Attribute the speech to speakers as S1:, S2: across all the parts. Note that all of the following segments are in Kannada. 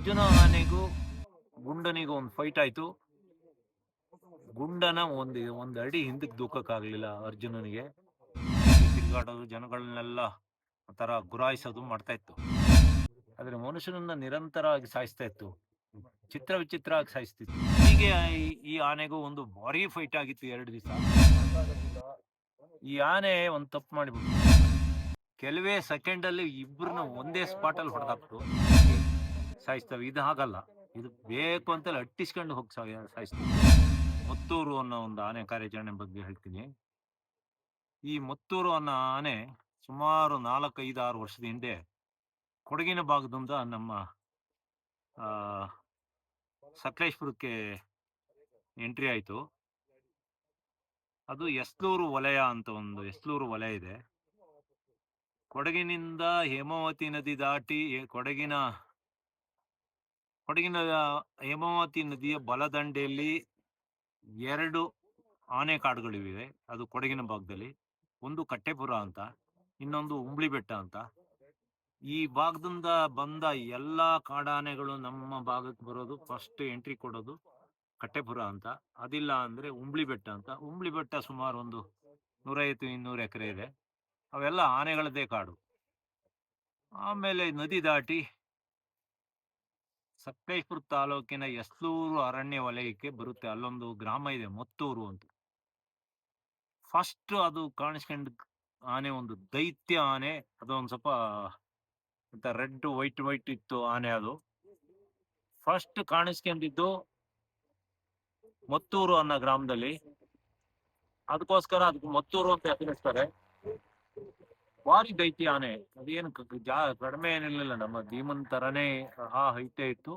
S1: ಅರ್ಜುನ ಆನೆಗೂ ಗುಂಡನಿಗೂ ಒಂದು ಫೈಟ್ ಆಯ್ತು. ಗುಂಡನ ಒಂದು ಒಂದು ಅಡಿ ಹಿಂದಕ್ಕೆ ದೂಕಕ್ಕಾಗ್ಲಿಲ್ಲ ಅರ್ಜುನನಿಗೆ. ತಿರುಗಾಡೋದು ಜನಗಳನ್ನೆಲ್ಲ ಒಂಥರ ಗುರಾಯಿಸೋದು ಮಾಡ್ತಾ ಇತ್ತು. ಆದ್ರೆ ಮನುಷ್ಯನನ್ನ ನಿರಂತರವಾಗಿ ಸಾಯಿಸ್ತಾ ಇತ್ತು. ಚಿತ್ರ ವಿಚಿತ್ರವಾಗಿ ಸಾಯಿಸ್ತಿತ್ತು. ಹೀಗೆ ಈ- ಈ ಆನೆಗೂ ಒಂದು ಭಾರಿ ಫೈಟ್ ಆಗಿತ್ತು ಎರಡು ದಿವಸ. ಈ ಆನೆ ಒಂದು ತಪ್ಪು ಮಾಡಿಬಿಟ್ಟು ಕೆಲವೇ ಸೆಕೆಂಡ್ ಅಲ್ಲಿ ಇಬ್ಬರನ್ನ ಒಂದೇ ಸ್ಪಾಟ್ ಅಲ್ಲಿ ಹೊಡೆದಾಕ್ತು ಸಾಯಿಸ್ತವೆ. ಇದು ಹಾಗಲ್ಲ. ಇದು ಬೇಕು ಅಂತೇಳಿ ಅಟ್ಟಿಸ್ಕೊಂಡು ಹೋಗಿ ಸಾಯ- ಸಾಯಿಸ್ತವೆ ಮುತ್ತೂರು ಅನ್ನೋ ಒಂದು ಆನೆ ಕಾರ್ಯಾಚರಣೆ ಬಗ್ಗೆ ಹೇಳ್ತೀನಿ. ಈ ಮುತ್ತೂರು ಅನ್ನೋ ಆನೆ ಸುಮಾರು ನಾಲ್ಕೈದು ಆರು ವರ್ಷದ ಹಿಂದೆ ಕೊಡಗಿನ ಭಾಗದಿಂದ ನಮ್ಮ ಸಕಲೇಶ್ಪುರಕ್ಕೆ ಎಂಟ್ರಿ ಆಯಿತು. ಅದು ಎಸ್ಲೂರು ವಲಯ ಅಂತ ಒಂದು ಎಸ್ಲೂರು ವಲಯ ಇದೆ. ಕೊಡಗಿನಿಂದ ಹೇಮಾವತಿ ನದಿ ದಾಟಿ ಕೊಡಗಿನ ಕೊಡಗಿನ ಹೇಮಾವತಿ ನದಿಯ ಬಲದಂಡೆಯಲ್ಲಿ ಎರಡು ಆನೆ ಕಾಡುಗಳಿವೆ. ಅದು ಕೊಡಗಿನ ಭಾಗದಲ್ಲಿ, ಒಂದು ಕಟ್ಟೆಪುರ ಅಂತ, ಇನ್ನೊಂದು ಉಂಬ್ಳಿ ಬೆಟ್ಟ ಅಂತ. ಈ ಭಾಗದಿಂದ ಬಂದ ಎಲ್ಲಾ ಕಾಡಾನೆಗಳು ನಮ್ಮ ಭಾಗಕ್ಕೆ ಬರೋದು ಫಸ್ಟ್ ಎಂಟ್ರಿ ಕೊಡೋದು ಕಟ್ಟೆಪುರ ಅಂತ. ಅದಿಲ್ಲ ಅಂದ್ರೆ ಉಂಬ್ಳಿ ಬೆಟ್ಟ ಅಂತ. ಉಂಬ್ಳಿ ಬೆಟ್ಟ ಸುಮಾರು ಒಂದು ನೂರೈವತ್ತು, ಇನ್ನೂರು ಎಕರೆ ಇದೆ. ಅವೆಲ್ಲ ಆನೆಗಳದ್ದೇ ಕಾಡು. ಆಮೇಲೆ ನದಿ ದಾಟಿ ಸಕಲೇಶ್ಪುರ ತಾಲೂಕಿನ ಯಸ್ಲೂರು ಅರಣ್ಯ ವಲಯಕ್ಕೆ ಬರುತ್ತೆ. ಅಲ್ಲೊಂದು ಗ್ರಾಮ ಇದೆ, ಮತ್ತೂರು ಅಂತ. ಫಸ್ಟ್ ಅದು ಕಾಣಿಸ್ಕೊಂಡ್ ಆನೆ ಒಂದು ದೈತ್ಯ ಆನೆ. ಅದು ಒಂದ್ ಸ್ವಲ್ಪ ರೆಡ್, ವೈಟ್ ವೈಟ್ ಇತ್ತು ಆನೆ ಅದು. ಫಸ್ಟ್ ಕಾಣಿಸ್ಕೊಂಡಿದ್ದು ಮತ್ತೂರು ಅನ್ನೋ ಗ್ರಾಮದಲ್ಲಿ. ಅದಕ್ಕೋಸ್ಕರ ಅದಕ್ಕೆ ಮತ್ತೂರು ಅಂತ ಹೆಸರಿಸ್ತಾರೆ. ಭಾರಿ ದೈತ್ಯ ಆನೆ. ಅದೇನು ಜಾ, ಕಡಿಮೆ ಏನಿರ್ಲಿಲ್ಲ. ನಮ್ಮ ಭೀಮನ್ ತರನೇ ಆ ಹೈಟೆ ಇತ್ತು.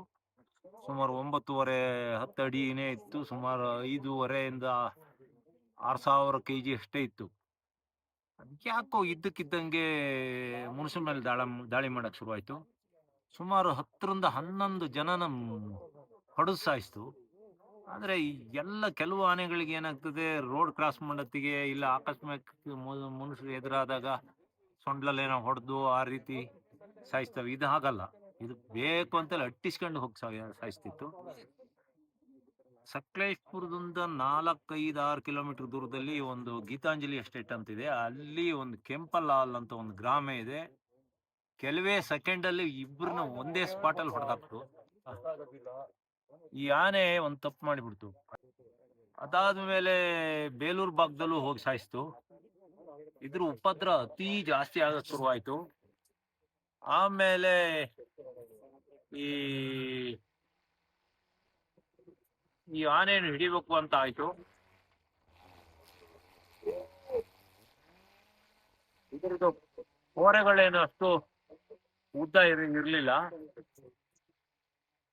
S1: ಸುಮಾರು ಒಂಬತ್ತುವರೆ ಹತ್ತು ಅಡಿನೇ ಇತ್ತು. ಸುಮಾರು ಐದೂವರೆಯಿಂದ ಆರ್ ಸಾವಿರ ಕೆ ಜಿ ಅಷ್ಟೇ ಇತ್ತು. ಯಾಕೋ ಇದ್ದಕ್ಕಿದ್ದಂಗೆ ಮನುಷ್ಯನ ಮೇಲೆ ದಾಳ, ದಾಳಿ ಮಾಡಕ್ ಶುರುವಾಯ್ತು. ಸುಮಾರು ಹತ್ತರಿಂದ ಹನ್ನೊಂದು ಜನನ ಹೊಡೆದು ಸಾಯಿಸ್ತು. ಆದ್ರೆ ಎಲ್ಲ ಕೆಲವು ಆನೆಗಳಿಗೆ ಏನಾಗ್ತದೆ, ರೋಡ್ ಕ್ರಾಸ್ ಮಾಡತ್ತಿಗೆ ಇಲ್ಲ, ಆಕಸ್ಮಿಕ ಮನುಷ್ಯರು ಎದುರಾದಾಗ ಸೊಂಡ್ಲಲ್ಲಿ ಏನೋ ಹೊಡೆದು ಆ ರೀತಿ ಸಾಯಿಸ್ತವೆ. ಇದು ಹಾಗಲ್ಲ. ಇದು ಬೇಕು ಅಂತೇಳಿ ಅಟ್ಟಿಸ್ಕೊಂಡು ಹೋಗಿ ಸಾಯ, ಸಾಯಿಸ್ತಿತ್ತು. ಸಕ್ಲೇಶ್ಪುರದಿಂದ ನಾಲ್ಕೈದು ಆರು ಕಿಲೋಮೀಟರ್ ದೂರದಲ್ಲಿ ಒಂದು ಗೀತಾಂಜಲಿ ಎಸ್ಟೇಟ್ ಅಂತಿದೆ ಅಲ್ಲಿ ಒಂದು ಕೆಂಪಲಾಲ್ ಅಂತ ಒಂದು ಗ್ರಾಮ ಇದೆ. ಕೆಲವೇ ಸೆಕೆಂಡ್ ಅಲ್ಲಿ ಇಬ್ಬರನ್ನ ಒಂದೇ ಸ್ಪಾಟ್ ಅಲ್ಲಿ ಹೊಡೆದಾಕ್ತು ಈ ಆನೆ ಒಂದು ತಪ್ಪು ಮಾಡಿಬಿಡ್ತು. ಅದಾದ್ಮೇಲೆ ಬೇಲೂರು ಭಾಗದಲ್ಲೂ ಹೋಗಿ ಸಾಯಿಸ್ತು. ಇದ್ರ ಉಪದ್ರ ಅತಿ ಜಾಸ್ತಿ ಆಗಕ್ ಶುರುವಾಯ್ತು. ಆಮೇಲೆ ಈ ಈ ಆನೆಯನ್ನು ಹಿಡಿಬೇಕು ಅಂತ ಆಯ್ತು. ಇದ್ರದ್ದು ಕೋರೆಗಳೇನು ಅಷ್ಟು ಉದ್ದ ಇರ್- ಇರ್ಲಿಲ್ಲ.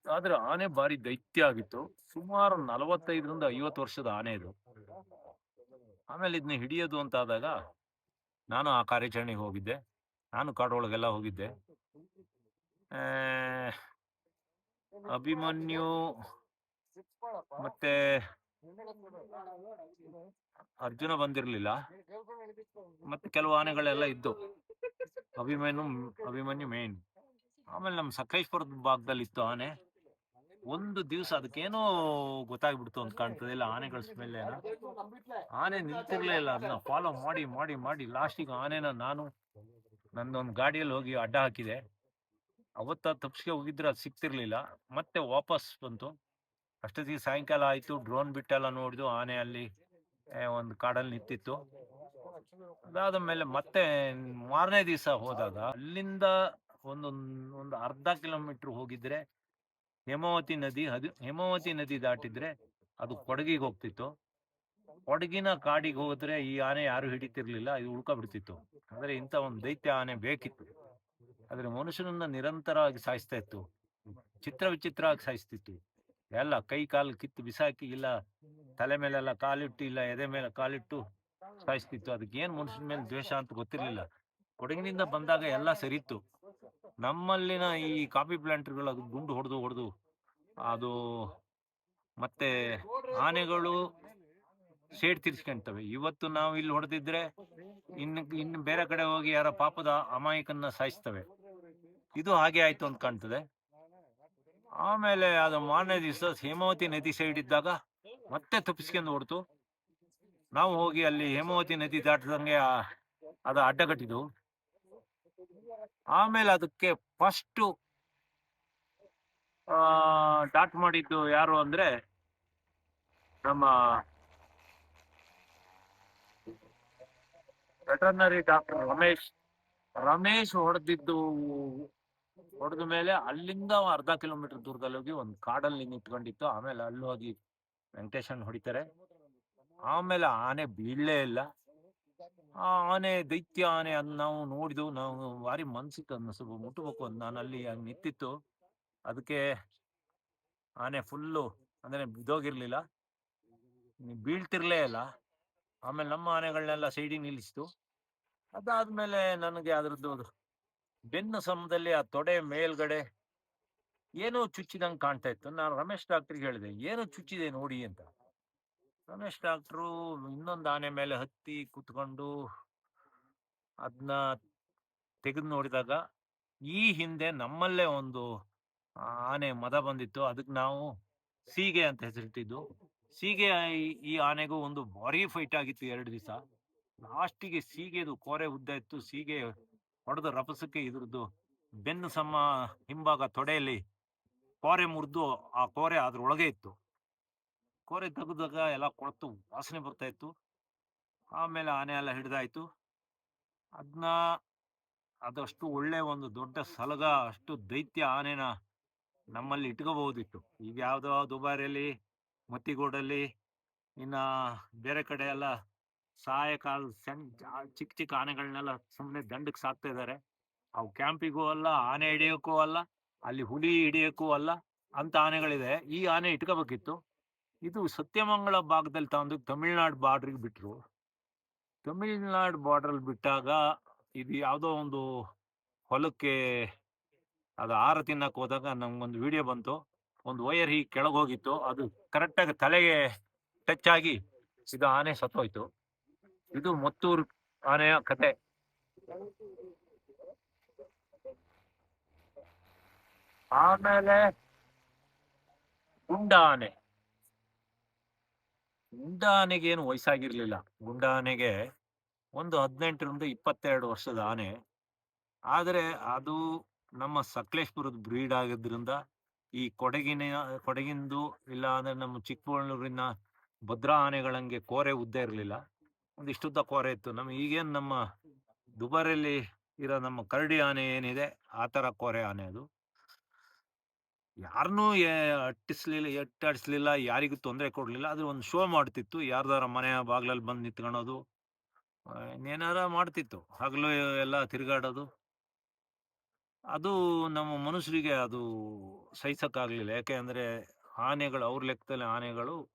S1: ಆದ್ರೆ ಆನೆ ಬಾರಿ ದೈತ್ಯ ಆಗಿತ್ತು. ಸುಮಾರು ನಲವತ್ತೈದರಿಂದ ಐವತ್ತು ವರ್ಷದ ಆನೆ ಇದು. ಆಮೇಲೆ ಇದನ್ನ ಹಿಡಿಯೋದು ಅಂತ ಆದಾಗ ನಾನು ಆ ಕಾರ್ಯಾಚರಣೆಗೆ ಹೋಗಿದ್ದೆ. ನಾನು ಕಾಡೊಳಗೆಲ್ಲ ಹೋಗಿದ್ದೆ. ಅಭಿಮನ್ಯು ಮತ್ತೆ ಅರ್ಜುನ ಬಂದಿರಲಿಲ್ಲ. ಮತ್ತೆ ಕೆಲವು ಆನೆಗಳೆಲ್ಲ ಇದ್ದು. ಅಭಿಮನ್ಯು ಅಭಿಮನ್ಯು ಮೇನ್ ಆಮೇಲೆ ನಮ್ಮ ಸಕಲೇಶ್ಪುರದ ಭಾಗದಲ್ಲಿ ಇತ್ತು ಆನೆ. ಒಂದು ದಿವಸ ಅದಕ್ಕೇನೋ ಗೊತ್ತಾಗ್ಬಿಡ್ತು ಅಂತ ಕಾಣ್ತದೆ. ಇಲ್ಲ, ಆನೆಗಳ ಸ್ಮೆಲ್ ಆನೆ ನಿಂತಿರ್ಲೇ ಇಲ್ಲ. ಅದನ್ನ ಫಾಲೋ ಮಾಡಿ ಮಾಡಿ ಮಾಡಿ. ಲಾಸ್ಟಿಗೆ ಆನೆನ ನಾನು ನಂದೊಂದು ಗಾಡಿಯಲ್ಲಿ ಹೋಗಿ ಅಡ್ಡ ಹಾಕಿದೆ. ಅವತ್ತ ತಪ್ಸಿಗೆ ಹೋಗಿದ್ರೆ ಅದು ಸಿಕ್ತಿರ್ಲಿಲ್ಲ. ಮತ್ತೆ ವಾಪಸ್ ಬಂತು. ಅಷ್ಟೊತ್ತಿಗೆ ಸಾಯಂಕಾಲ ಆಯ್ತು. ಡ್ರೋನ್ ಬಿಟ್ಟೆಲ್ಲ ನೋಡಿದು ಆನೆ ಅಲ್ಲಿ ಒಂದು ಕಾಡಲ್ಲಿ ನಿಂತಿತ್ತು. ಅದಾದ ಮೇಲೆ ಮತ್ತೆ ಮಾರನೇ ದಿವಸ ಹೋದಾಗ ಅಲ್ಲಿಂದ ಒಂದು ಒಂದು ಅರ್ಧ ಕಿಲೋಮೀಟರ್ ಹೋಗಿದ್ರೆ ಹೇಮಾವತಿ ನದಿ, ಅದು ಹೇಮಾವತಿ ನದಿ ದಾಟಿದ್ರೆ ಅದು ಕೊಡಗಿಗೆ ಹೋಗ್ತಿತ್ತು. ಕೊಡಗಿನ ಕಾಡಿಗೆ ಹೋದ್ರೆ ಈ ಆನೆ ಯಾರು ಹಿಡಿತಿರ್ಲಿಲ್ಲ, ಇದು ಉಳ್ಕೊಬಿಡ್ತಿತ್ತು. ಅಂದ್ರೆ ಇಂಥ ಒಂದು ದೈತ್ಯ ಆನೆ ಬೇಕಿತ್ತು. ಆದ್ರೆ ಮನುಷ್ಯನನ್ನ ನಿರಂತರವಾಗಿ ಸಾಯಿಸ್ತಾ ಇತ್ತು. ಚಿತ್ರ ವಿಚಿತ್ರವಾಗಿ ಸಾಯಿಸ್ತಿತ್ತು. ಎಲ್ಲ ಕೈ ಕಾಲು ಕಿತ್ತು ಬಿಸಾಕಿ ಇಲ್ಲ, ತಲೆ ಮೇಲೆಲ್ಲ ಕಾಲಿಟ್ಟು ಇಲ್ಲ, ಎದೆ ಮೇಲೆ ಕಾಲಿಟ್ಟು ಸಾಯಿಸ್ತಿತ್ತು. ಅದಕ್ಕೆ ಏನ್ ಮನುಷ್ಯನ ಮೇಲೆ ದ್ವೇಷ ಅಂತ ಗೊತ್ತಿರ್ಲಿಲ್ಲ. ಕೊಡಗಿನಿಂದ ಬಂದಾಗ ಎಲ್ಲ ಸರಿತ್ತು. ನಮ್ಮಲ್ಲಿನ ಈ ಕಾಫಿ ಪ್ಲಾಂಟ್ಗಳು ಅದು ಗುಂಡು ಹೊಡೆದು ಹೊಡೆದು ಅದು ಮತ್ತೆ ಆನೆಗಳು ಶೇಡ್ ತಿರ್ಸ್ಕೊಂತವೆ. ಇವತ್ತು ನಾವು ಇಲ್ಲಿ ಹೊಡೆದಿದ್ರೆ ಇನ್ನು ಇನ್ನು ಬೇರೆ ಕಡೆ ಹೋಗಿ ಯಾರ ಪಾಪದ ಅಮಾಯಕನ್ನ ಸಾಯಿಸ್ತವೆ. ಇದು ಹಾಗೆ ಆಯ್ತು ಅಂತ ಕಾಣ್ತದೆ. ಆಮೇಲೆ ಅದು ಮಾರನೇ ದಿವಸ ಹೇಮಾವತಿ ನದಿ ಸೈಡ್ ಇದ್ದಾಗ ಮತ್ತೆ ತಪ್ಪಿಸ್ಕೊಂಡು ಹೊಡ್ತು ನಾವು ಹೋಗಿ ಅಲ್ಲಿ ಹೇಮಾವತಿ ನದಿ ದಾಟದಂಗೆ ಅದು ಅಡ್ಡಗಟ್ಟಿದ್ದು. ಆಮೇಲೆ ಅದಕ್ಕೆ ಫಸ್ಟ್ ಡಾಟ್ ಮಾಡಿದ್ದು ಯಾರು ಅಂದ್ರೆ ನಮ್ಮ ವೆಟರ್ನರಿ ಡಾಕ್ಟರ್ ರಮೇಶ್. ರಮೇಶ್ ಹೊಡೆದಿದ್ದು, ಹೊಡೆದ ಮೇಲೆ ಅಲ್ಲಿಂದ ಅರ್ಧ ಕಿಲೋಮೀಟರ್ ದೂರದಲ್ಲಿ ಹೋಗಿ ಒಂದು ಕಾಡಲ್ಲಿ ನಿಂತ್ಕೊಂಡಿತ್ತು ಆಮೇಲೆ ಅಲ್ಲಿ ಹೋಗಿ ವೆಂಕಟೇಶನ್ ಹೊಡಿತಾರೆ. ಆಮೇಲೆ ಆನೆ ಬೀಳಲೇ ಇಲ್ಲ. ಆ ಆನೆ ದೈತ್ಯ ಆನೆ ಅದ್ ನಾವು ನೋಡಿದ್ವು, ನಾವು ಭಾರಿ ಮನ್ಸಿತ್ತು ಅದನ್ನ ಸ್ವಲ್ಪ ಮುಟ್ಟಬೇಕು ಅಂತ ನಾನು ಅಲ್ಲಿ ಹಂಗ್ ನಿಂತಿತ್ತು. ಅದಕ್ಕೆ ಆನೆ ಫುಲ್ಲು ಅಂದ್ರೆ ಬಿದ್ದೋಗಿರ್ಲಿಲ್ಲ. ಬೀಳ್ತಿರ್ಲೇ ಇಲ್ಲ. ಆಮೇಲೆ ನಮ್ಮ ಆನೆಗಳನ್ನೆಲ್ಲ ಸೈಡಿಗೆ ನಿಲ್ಲಿಸಿತು. ಅದಾದ್ಮೇಲೆ ನನಗೆ ಅದ್ರದ್ದು ಬೆನ್ನು ಸಮದಲ್ಲಿ ಆ ತೊಡೆ ಮೇಲ್ಗಡೆ ಏನೋ ಚುಚ್ಚಿದಂಗೆ ಕಾಣ್ತಾ ಇತ್ತು. ನಾನು ರಮೇಶ್ ಡಾಕ್ಟ್ರಿಗೆ ಹೇಳಿದೆ, ಏನೋ ಚುಚ್ಚಿದೆ ನೋಡಿ ಅಂತ. ರಮೇಶ್ ಡಾಕ್ಟ್ರು ಇನ್ನೊಂದು ಆನೆ ಮೇಲೆ ಹತ್ತಿ ಕುತ್ಕೊಂಡು ಅದನ್ನ ತೆಗೆದು ನೋಡಿದಾಗ ಈ ಹಿಂದೆ ನಮ್ಮಲ್ಲೇ ಒಂದು ಆನೆ ಮದ ಬಂದಿತ್ತು. ಅದಕ್ಕೆ ನಾವು ಸೀಗೆ ಅಂತ ಹೆಸರಿಟ್ಟಿದ್ದು. ಸೀಗೆ ಈ- ಆನೆಗೂ ಒಂದು ಭಾರಿ ಫೈಟ್ ಆಗಿತ್ತು ಎರಡು ದಿವಸ. ಲಾಸ್ಟಿಗೆ ಸೀಗೆದು ಕೋರೆ ಉದ್ದ ಇತ್ತು. ಸೀಗೆ ಹೊಡೆದ ರಪಸಕ್ಕೆ ಇದ್ರದ್ದು ಬೆನ್ನು ಸಮ ಹಿಂಭಾಗ ತೊಡೆಯಲ್ಲಿ ಕೋರೆ ಮುರಿದು ಆ ಕೋರೆ ಅದ್ರೊಳಗೆ ಇತ್ತು. ಕೋರೆ ತೆಗೆದಾಗ ಎಲ್ಲ ಕೊಳತು, ವಾಸನೆ ಬರ್ತಾ ಇತ್ತು. ಆಮೇಲೆ ಆನೆ ಎಲ್ಲ ಹಿಡ್ದಾಯ್ತು. ಅದನ್ನ ಅದಷ್ಟು ಒಳ್ಳೆ ಒಂದು ದೊಡ್ಡ ಸಲಗ, ಅಷ್ಟು ದೈತ್ಯ ಆನೆನ ನಮ್ಮಲ್ಲಿ ಇಟ್ಕೋಬಹುದಿತ್ತು. ಈಗ ಯಾವ್ದೋ ದುಬಾರಿಯಲ್ಲಿ, ಮತ್ತಿಗೋಡಲ್ಲಿ, ಇನ್ನ ಬೇರೆ ಕಡೆ ಎಲ್ಲ ಸಹಾಯಕಾಲ ಸಣ್ಣ ಚಿಕ್ಕ ಚಿಕ್ಕ ಆನೆಗಳನ್ನೆಲ್ಲ ಸುಮ್ಮನೆ ದಂಡಕ್ಕೆ ಸಾಕ್ತಾ ಇದ್ದಾರೆ ಅವು ಕ್ಯಾಂಪಿಗೂ ಅಲ್ಲ, ಆನೆ ಹಿಡಿಯೋಕ್ಕೂ ಅಲ್ಲ, ಅಲ್ಲಿ ಹುಲಿ ಹಿಡಿಯೋಕ್ಕೂ ಅಲ್ಲ, ಅಂತ ಆನೆಗಳಿದೆ. ಈ ಆನೆ ಇಟ್ಕೋಬೇಕಿತ್ತು. ಇದು ಸತ್ಯಮಂಗಳ ಭಾಗದಲ್ಲಿ ತಗೊಂಡು ತಮಿಳ್ನಾಡು ಬಾರ್ಡ್ರಿಗೆ ಬಿಟ್ರು. ತಮಿಳ್ನಾಡು ಬಾರ್ಡ್ರಲ್ಲಿ ಬಿಟ್ಟಾಗ ಇದು ಯಾವುದೋ ಒಂದು ಹೊಲಕ್ಕೆ ಅದು ಆಹಾರ ತಿನ್ನಕ್ ಹೋದಾಗ ನಮ್ಗೊಂದು ವಿಡಿಯೋ ಬಂತು. ಒಂದು ವೈರ್ ಹೀಗೆ ಕೆಳಗೆ ಹೋಗಿತ್ತು. ಅದು ಕರೆಕ್ಟಾಗಿ ತಲೆಗೆ ಟಚ್ ಆಗಿ ಇದು ಆನೆ ಸತ್ತೋಯ್ತು. ಇದು ಮತ್ತೂರು ಆನೆಯ ಕತೆ. ಆಮೇಲೆ ಗುಂಡ ಆನೆ. ಗುಂಡ ಆನೆಗೆ ಏನು ವಯಸ್ಸಾಗಿರ್ಲಿಲ್ಲ. ಗುಂಡ ಆನೆಗೆ ಒಂದು ಹದಿನೆಂಟರಿಂದ ಇಪ್ಪತ್ತೆರಡು ವರ್ಷದ ಆನೆ. ಆದರೆ ಅದು ನಮ್ಮ ಸಕಲೇಶ್ಪುರದ ಬ್ರೀಡ್ ಆಗಿದ್ರಿಂದ ಈ ಕೊಡಗಿನ, ಕೊಡಗಿಂದು ಇಲ್ಲ ಅಂದ್ರೆ ನಮ್ಮ ಚಿಕ್ಕಮಗಳೂರಿನ ಭದ್ರಾ ಆನೆಗಳಂಗೆ ಕೋರೆ ಉದ್ದ ಇರಲಿಲ್ಲ. ಒಂದಿಷ್ಟುದ್ದ ಕೋರೆ ಇತ್ತು. ನಮ್ಗೆ ಈಗೇನು ನಮ್ಮ ದುಬಾರಿಯಲ್ಲಿ ಇರೋ ನಮ್ಮ ಕರಡಿ ಆನೆ ಏನಿದೆ, ಆ ಥರ ಕೋರೆ ಆನೆ ಅದು. ಯಾರನ್ನೂ ಅಟ್ಟಿಸ್ಲಿಲ್ಲ ಎಟ್ಟಾಡಿಸ್ಲಿಲ್ಲ ಯಾರಿಗೂ ತೊಂದರೆ ಕೊಡ್ಲಿಲ್ಲ. ಅದು ಒಂದು ಶೋ ಮಾಡ್ತಿತ್ತು. ಯಾರ್ದಾರ ಮನೆಯ ಬಾಗ್ಲಲ್ಲಿ ಬಂದು ನಿಂತ್ಕೊಳೋದು ಇನ್ನೇನಾರ ಮಾಡ್ತಿತ್ತು. ಹಗಲು ಎಲ್ಲ ತಿರುಗಾಡೋದು. ಅದು ನಮ್ಮ ಮನುಷ್ಯರಿಗೆ ಅದು ಸಹಿಸಕ್ಕಾಗ್ಲಿಲ್ಲ. ಯಾಕೆ ಅಂದ್ರೆ ಆನೆಗಳು, ಅವ್ರ ಲೆಕ್ಕದಲ್ಲಿ ಆನೆಗಳು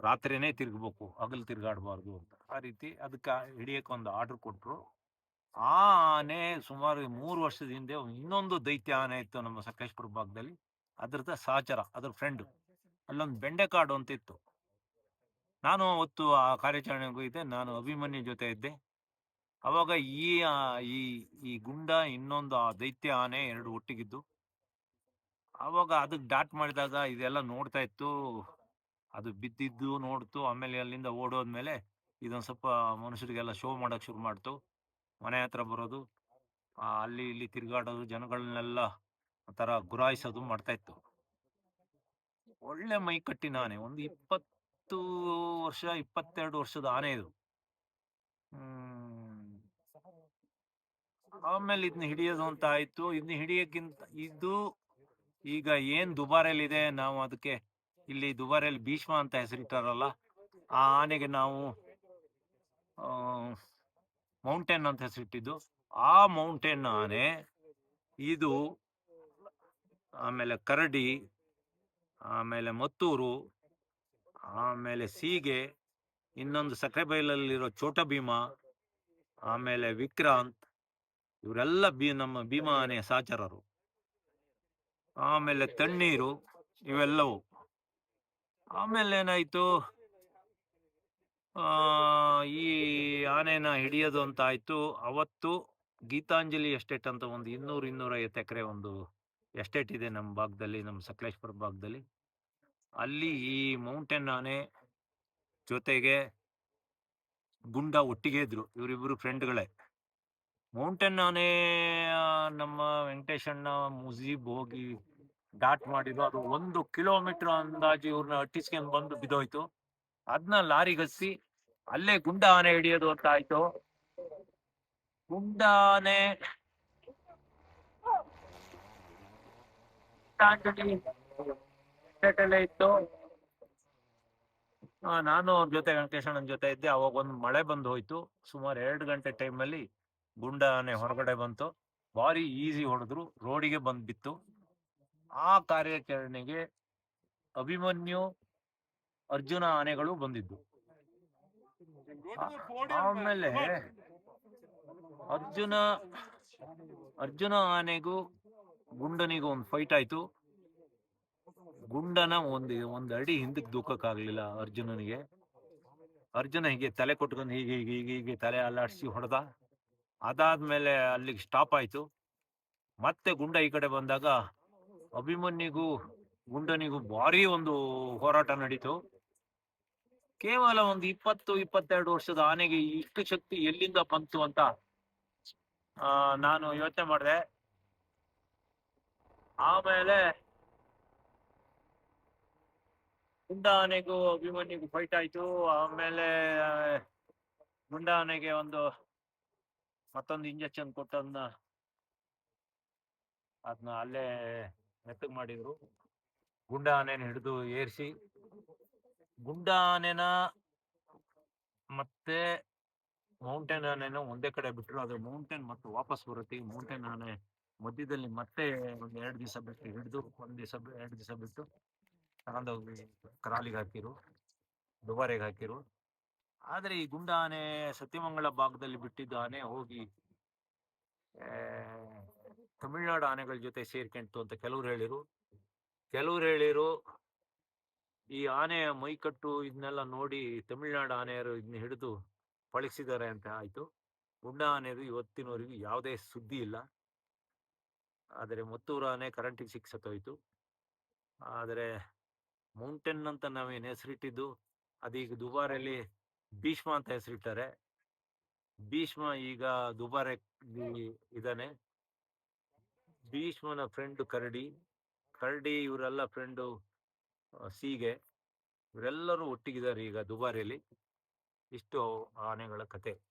S1: ರಾತ್ರಿನೇ ತಿರ್ಗಬೇಕು, ಹಗಲು ತಿರ್ಗಾಡಬಾರ್ದು ಅಂತ. ಆ ರೀತಿ ಅದಕ್ಕೆ ಹಿಡಿಯಕ್ಕೆ ಒಂದು ಆರ್ಡರ್ ಕೊಟ್ರು. ಆ ಆನೆ ಸುಮಾರು ಮೂರು ವರ್ಷದ ಹಿಂದೆ ಇನ್ನೊಂದು ದೈತ್ಯ ಆನೆ ಇತ್ತು ನಮ್ಮ ಸಕಲೇಶ್ಪುರ ಭಾಗದಲ್ಲಿ. ಅದ್ರದ ಸಹಚರ ಅದ್ರ ಫ್ರೆಂಡ್ ಅಲ್ಲೊಂದು ಬೆಂಡೆಕಾಡು ಅಂತ ಇತ್ತು. ನಾನು ಅವತ್ತು ಆ ಕಾರ್ಯಾಚರಣೆಗೂ ಇದ್ದೆ, ನಾನು ಅಭಿಮನ್ಯು ಜೊತೆ ಇದ್ದೆ. ಅವಾಗ ಈ ಈ ಈ ಗುಂಡ ಇನ್ನೊಂದು ಆ ದೈತ್ಯ ಆನೆ ಎರಡು ಒಟ್ಟಿಗಿದ್ದು ಅವಾಗ ಅದಕ್ಕೆ ಡಾಟ್ ಮಾಡಿದಾಗ ಇದೆಲ್ಲ ನೋಡ್ತಾ ಇತ್ತು. ಅದು ಬಿದ್ದಿದ್ದು ನೋಡ್ತು, ಆಮೇಲೆ ಅಲ್ಲಿಂದ ಓಡೋದ್ಮೇಲೆ ಇದೊಂದು ಸ್ವಲ್ಪ ಮನುಷ್ಯರಿಗೆಲ್ಲ ಶೋ ಮಾಡಕ್ ಶುರು ಮಾಡ್ತು. ಮನೆ ಹತ್ರ ಬರೋದು ಅಲ್ಲಿ ಇಲ್ಲಿ ತಿರುಗಾಡೋದು, ಜನಗಳನ್ನೆಲ್ಲ ಒಂಥರ ಗುರಾಯಿಸೋದು ಮಾಡ್ತಾ ಇತ್ತು ಒಳ್ಳೆ ಮೈ ಕಟ್ಟಿನ ಆನೆ ಒಂದು ಇಪ್ಪತ್ತು ವರ್ಷ, ಇಪ್ಪತ್ತೆರಡು ವರ್ಷದ ಆನೆ ಇದು. ಆಮೇಲೆ ಇದನ್ನ ಹಿಡಿಯೋದು ಅಂತ ಆಯ್ತು. ಇದನ್ನ ಹಿಡಿಯಕ್ಕಿಂತ, ಇದು ಈಗ ಏನ್ ದುಬಾರಿಯಲ್ಲಿ ಇದೆ ನಾವು ಅದಕ್ಕೆ ಇಲ್ಲಿ ದುಬಾರೆಯಲ್ಲಿ ಭೀಷ್ಮ ಅಂತ ಹೆಸರಿಟ್ಟಾರಲ್ಲ, ಆ ಆನೆಗೆ ನಾವು ಮೌಂಟೇನ್ ಅಂತ ಹೆಸರಿಟ್ಟಿದ್ದು ಆ ಮೌಂಟೇನ್ ಆನೆ ಇದು ಆಮೇಲೆ ಕರಡಿ, ಆಮೇಲೆ ಮತ್ತೂರು, ಆಮೇಲೆ ಸೀಗೆ, ಇನ್ನೊಂದು ಸಕ್ರೆಬೈಲಲ್ಲಿರೋ ಚೋಟ ಭೀಮ ಆಮೇಲೆ ವಿಕ್ರಾಂತ್, ಇವರೆಲ್ಲ ಬಿ ನಮ್ಮ ಭೀಮಾ ಆನೆಯ ಸಹಚರರು ಆಮೇಲೆ ತಣ್ಣೀರು, ಇವೆಲ್ಲವು. ಆಮೇಲೆ ಏನಾಯ್ತು? ಈ ಆನೆನ ಹಿಡಿಯೋದು ಅಂತ ಆಯ್ತು. ಅವತ್ತು ಗೀತಾಂಜಲಿ ಎಸ್ಟೇಟ್ ಅಂತ ಒಂದು ಇನ್ನೂರು ಇನ್ನೂರೈವತ್ತು ಎಕರೆ ಒಂದು ಎಸ್ಟೇಟ್ ಇದೆ ನಮ್ಮ ಭಾಗದಲ್ಲಿ, ನಮ್ಮ ಸಕಲೇಶ್ಪುರ ಭಾಗದಲ್ಲಿ. ಅಲ್ಲಿ ಈ ಮೌಂಟೇನ್ ಆನೆ ಜೊತೆಗೆ ಗುಂಡ ಒಟ್ಟಿಗೆ ಇದ್ರು ಇವರಿಬ್ಬರು ಫ್ರೆಂಡ್ಗಳೇ. ಮೌಂಟೇನ್ ಆನೆ ನಮ್ಮ ವೆಂಕಟೇಶಣ್ಣ ಮುಜೀಬ್ ಹೋಗಿ ಡಾಟ್ ಮಾಡಿದ್ರು ಅದು ಒಂದು ಕಿಲೋಮೀಟರ್ ಅಂದಾಜು ಇವ್ರನ್ನ ಅಟ್ಟಿಸ್ಕೊಂಡ್ ಬಂದು ಬಿದ್ದೋಯ್ತು. ಅದನ್ನ ಲಾರಿ ಗಸ್ಸಿ ಅಲ್ಲೇ ಗುಂಡ ಆನೆ ಹಿಡಿಯೋದು ಅಂತ ಆಯ್ತು. ಗುಂಡ ಆನೆ ಇತ್ತು. ನಾನು ಅವ್ರ ಜೊತೆ ವೆಂಕಟೇಶಣ್ಣನ ಜೊತೆ ಇದ್ದೆ. ಅವಾಗ ಒಂದು ಮಳೆ ಬಂದು ಹೋಯ್ತು. ಸುಮಾರು ಎರಡು ಗಂಟೆ ಟೈಮಲ್ಲಿ ಗುಂಡ ಆನೆ ಹೊರಗಡೆ ಬಂತು. ಭಾರಿ ಈಸಿ ಹೊಡೆದ್ರು. ರೋಡಿಗೆ ಬಂದ್ ಬಿತ್ತು ಆ ಕಾರ್ಯಾಚರಣೆಗೆ ಅಭಿಮನ್ಯು, ಅರ್ಜುನ ಆನೆಗಳು ಬಂದಿದ್ದು. ಆಮೇಲೆ ಅರ್ಜುನ ಅರ್ಜುನ ಆನೆಗೂ ಗುಂಡನಿಗೂ ಒಂದು ಫೈಟ್ ಆಯ್ತು. ಗುಂಡನ ಒಂದು ಒಂದು ಅಡಿ ಹಿಂದಕ್ಕೆ ದೂಕಕ್ಕಾಗ್ಲಿಲ್ಲ ಅರ್ಜುನನಿಗೆ. ಅರ್ಜುನ ಹೀಗೆ ತಲೆ ಕೊಟ್ಕೊಂಡು ಹೀಗೆ ಹೀಗೆ ಹೀಗೆ ಹೀಗೆ ತಲೆ ಅಲ್ಲಾಡಿಸಿ ಹೊಡೆದ. ಅದಾದ್ಮೇಲೆ ಅಲ್ಲಿಗೆ ಸ್ಟಾಪ್ ಆಯ್ತು. ಮತ್ತೆ ಗುಂಡ ಈ ಕಡೆ ಬಂದಾಗ ಅಭಿಮನ್ಯಿಗೂ ಗುಂಡನಿಗೂ ಭಾರಿ ಒಂದು ಹೋರಾಟ ನಡೀತು. ಕೇವಲ ಒಂದು ಇಪ್ಪತ್ತು ಇಪ್ಪತ್ತೆರಡು ವರ್ಷದ ಆನೆಗೆ ಇಷ್ಟು ಶಕ್ತಿ ಎಲ್ಲಿಂದ ಬಂತು ಅಂತ ಆ, ನಾನು ಯೋಚನೆ ಮಾಡಿದೆ. ಆಮೇಲೆ ಗುಂಡ ಆನೆಗೂ ಅಭಿಮನ್ಯಿಗೂ ಫೈಟ್ ಆಯ್ತು. ಆಮೇಲೆ ಗುಂಡ ಆನೆಗೆ ಒಂದು ಮತ್ತೊಂದು ಇಂಜೆಕ್ಷನ್ ಕೊಟ್ಟನ್ನ ಅದನ್ನ ಅಲ್ಲೇ ಮೆತ್ತಗ್ ಮಾಡಿದ್ರು. ಗುಂಡ ಆನೆನ ಹಿಡಿದು ಏರಿಸಿ ಗುಂಡ ಆನೆನ ಮತ್ತೆ ಮೌಂಟೇನ್ ಆನೆನ ಒಂದೇ ಕಡೆ ಬಿಟ್ರು ಅದು ಮೌಂಟೇನ್ ಮತ್ತೆ ವಾಪಸ್ ಬರುತ್ತೆ. ಈ ಮೌಂಟೇನ್ ಆನೆ ಮಧ್ಯದಲ್ಲಿ ಮತ್ತೆ ಒಂದ್ ಎರಡು ದಿವಸ ಬಿಟ್ಟು ಹಿಡಿದು, ಒಂದ್ ದಿವಸ ಎರಡು ದಿವಸ ಬಿಟ್ಟು ತಗೊಂಡೋಗಿ ಕರಾಲಿಗೆ ಹಾಕಿರು, ದುಬಾರೆಗೆ ಹಾಕಿರು. ಆದ್ರೆ ಈ ಗುಂಡ ಆನೆ ಸತ್ಯಮಂಗಳ ಭಾಗದಲ್ಲಿ ಬಿಟ್ಟಿದ್ದ ಆನೆ ಹೋಗಿ ತಮಿಳ್ನಾಡು ಆನೆಗಳ ಜೊತೆ ಸೇರ್ಕೊಂತು ಅಂತ ಕೆಲವ್ರು ಹೇಳಿರು. ಕೆಲವ್ರು ಹೇಳಿರು ಈ ಆನೆಯ ಮೈಕಟ್ಟು ಇದನ್ನೆಲ್ಲ ನೋಡಿ ತಮಿಳುನಾಡು ಆನೆಯರು ಇದನ್ನ ಹಿಡಿದು ಪಳಗಿಸಿದ್ದಾರೆ ಅಂತ ಆಯ್ತು. ಗುಂಡ ಆನೆದು ಇವತ್ತಿನವರೆಗೂ ಯಾವುದೇ ಸುದ್ದಿ ಇಲ್ಲ. ಆದರೆ ಮತ್ತೂರು ಆನೆ ಕರೆಂಟಿಗೆ ಸಿಕ್ಸತ್ತೋಯ್ತು ಆದರೆ ಮೌಂಟೇನ್ ಅಂತ ನಾವೇನು ಹೆಸರಿಟ್ಟಿದ್ದು, ಅದೀಗ ದುಬಾರಲ್ಲಿ ಭೀಷ್ಮ ಅಂತ ಹೆಸರಿಟ್ಟಾರೆ. ಭೀಷ್ಮ ಈಗ ದುಬಾರೆ ಇದ್ದಾನೆ. ಭೀಷ್ಮನ ಫ್ರೆಂಡ್ ಕರಡಿ. ಕರಡಿ ಇವರೆಲ್ಲ ಫ್ರೆಂಡು ಸೀಗೆ. ಇವರೆಲ್ಲರೂ ಒಟ್ಟಿಗಿದ್ದಾರೆ ಈಗ ದುಬಾರಿಯಲ್ಲಿ. ಇಷ್ಟು ಆನೆಗಳ ಕತೆ.